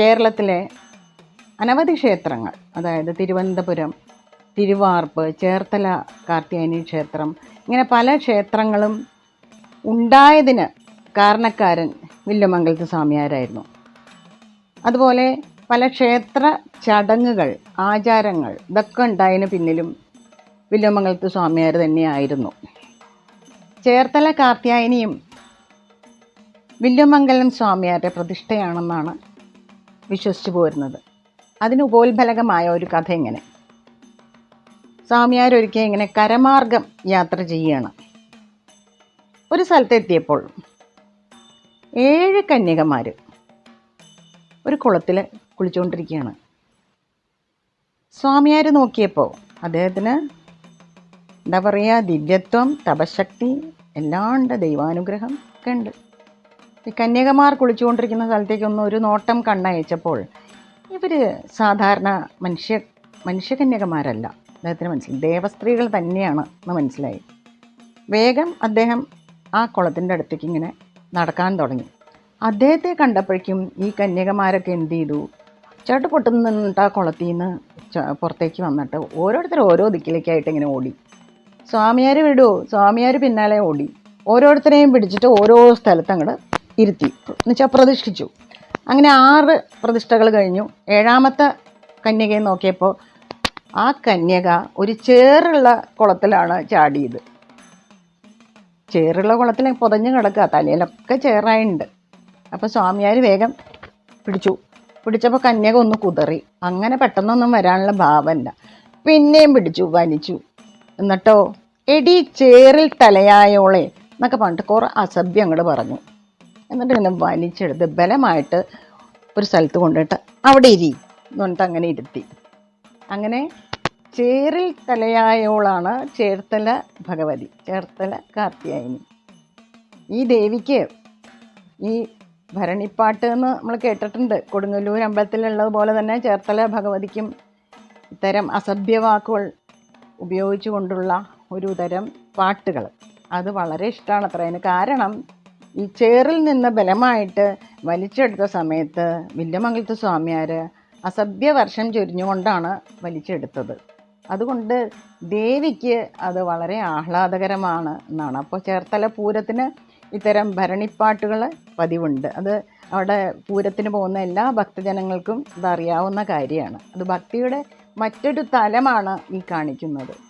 കേരളത്തിലെ അനവധി ക്ഷേത്രങ്ങൾ അതായത് തിരുവനന്തപുരം തിരുവാർപ്പ് ചേർത്തല കാർത്തിയാനി ക്ഷേത്രം ഇങ്ങനെ പല ക്ഷേത്രങ്ങളും ഉണ്ടായതിന് കാരണക്കാരൻ വില്ലുമംഗലത്ത് സ്വാമിയാരായിരുന്നു. അതുപോലെ പല ക്ഷേത്ര ചടങ്ങുകൾ ആചാരങ്ങൾ ഇതൊക്കെ ഉണ്ടായതിന് പിന്നിലും വില്ലുമംഗലത്ത് സ്വാമിയാർ തന്നെയായിരുന്നു. ചേർത്തല കാർത്തിയായനിയും വില്ലുമംഗലം സ്വാമിയാരുടെ പ്രതിഷ്ഠയാണെന്നാണ് വിശ്വസിച്ചു പോരുന്നത്. അതിന് ഉപോത്ഫലകമായ ഒരു കഥ ഇങ്ങനെ സ്വാമിയാരൊരിക്കൽ ഇങ്ങനെ കരമാർഗം യാത്ര ചെയ്യുകയാണ്. ഒരു സ്ഥലത്തെത്തിയപ്പോൾ ഏഴ് കന്യകമാർ ഒരു കുളത്തിൽ കുളിച്ചുകൊണ്ടിരിക്കുകയാണ്. സ്വാമിയാർ നോക്കിയപ്പോൾ അദ്ദേഹത്തിന് എന്താ പറയുക ദിവ്യത്വം തപശക്തി എല്ലാം ഉണ്ട് ദൈവാനുഗ്രഹം ഒക്കെ ഉണ്ട്. ഈ കന്യകമാർ കുളിച്ചുകൊണ്ടിരിക്കുന്ന സ്ഥലത്തേക്കൊന്ന് ഒരു നോട്ടം കണ്ണയച്ചപ്പോൾ ഇവർ സാധാരണ മനുഷ്യ മനുഷ്യകന്യകമാരല്ല. അദ്ദേഹത്തിന് മനസ്സിലായി. ദേവസ്ത്രീകൾ തന്നെയാണ് എന്ന് മനസ്സിലായി. വേഗം അദ്ദേഹം ആ കുളത്തിന്റെ അടുത്തേക്ക് ഇങ്ങനെ നടക്കാൻ തുടങ്ങി. അദ്ദേഹത്തെ കണ്ടപ്പോഴേക്കും ഈ കന്യകമാരൊക്കെ എന്ത് ചെയ്തു? ചട്ടുപൊട്ടുന്ന നിന്നിട്ട് ആ കുളത്തിൽ നിന്ന് പുറത്തേക്ക് വന്നിട്ട് ഓരോരുത്തർ ഓരോ ദിക്കിലേക്കായിട്ട് ഇങ്ങനെ ഓടി. സ്വാമിയാർ വിടുമോ സ്വാമിയാർ പിന്നാലെ ഓടി. ഓരോരുത്തരെയും പിടിച്ചിട്ട് ഓരോ സ്ഥലത്ത് അങ്ങോട്ട് ഇരുത്തി. എന്നുവെച്ചാൽ പ്രതിഷ്ഠിച്ചു. അങ്ങനെ ആറ് പ്രതിഷ്ഠകൾ കഴിഞ്ഞു. ഏഴാമത്തെ കന്യകയെ നോക്കിയപ്പോൾ ആ കന്യക ഒരു ചേറുള്ള കുളത്തിലാണ് ചാടിയത്. ചേറുള്ള കുളത്തിൽ പുതഞ്ഞ് കിടക്കുക. തലയിലൊക്കെ ചേറായുണ്ട്. അപ്പോൾ സ്വാമിയാർ വേഗം പിടിച്ചു. പിടിച്ചപ്പോൾ കന്യക ഒന്ന് കുതറി. അങ്ങനെ പെട്ടെന്നൊന്നും വരാനുള്ള ഭാവമല്ല പിന്നെയും പിടിച്ചു വലിച്ചു. എന്നിട്ടോ എടി ചേറിൽ തലയായോളെ എന്നൊക്കെ പറഞ്ഞിട്ട് കുറേ അസഭ്യങ്ങൾ പറഞ്ഞു. എന്നിട്ട് പിന്നെ വലിച്ചെടുത്ത് ബലമായിട്ട് ഒരു സ്ഥലത്ത് കൊണ്ടിട്ട് അവിടെ ഇരി എന്ന് പറഞ്ഞിട്ട് അങ്ങനെ ഇരുത്തി. അങ്ങനെ ചേറിൽ തലയായോളാണ് ചേർത്തല ഭഗവതി ചേർത്തല കാർത്തിയായിനി. ഈ ദേവിക്ക് ഈ ഭരണിപ്പാട്ട് എന്ന് നമ്മൾ കേട്ടിട്ടുണ്ട്. കൊടുങ്ങല്ലൂർ അമ്പലത്തിലുള്ളത് പോലെ തന്നെ ചേർത്തല ഭഗവതിക്കും ഇത്തരം അസഭ്യവാക്കുകൾ ഉപയോഗിച്ചുകൊണ്ടുള്ള ഒരു തരം പാട്ടുകൾ. അത് വളരെ ഇഷ്ടമാണ് അത്ര അതിന് കാരണം ഈ ചേറിൽ നിന്ന് ബലമായിട്ട് വലിച്ചെടുത്ത സമയത്ത് വില്യമംഗലത്ത് സ്വാമിയാർ അസഭ്യവർഷം ചൊരിഞ്ഞുകൊണ്ടാണ് വലിച്ചെടുത്തത്. അതുകൊണ്ട് ദേവിക്ക് അത് വളരെ ആഹ്ലാദകരമാണ് എന്നാണ്. അപ്പോൾ ചേർത്തല പൂരത്തിന് ഇത്തരം ഭരണിപ്പാട്ടുകൾ പതിവുണ്ട്. അത് അവിടെ പൂരത്തിന് പോകുന്ന എല്ലാ ഭക്തജനങ്ങൾക്കും ഇതറിയാവുന്ന കാര്യമാണ്. അത് ഭക്തിയുടെ മറ്റൊരു തലമാണ് ഈ കാണിക്കുന്നത്.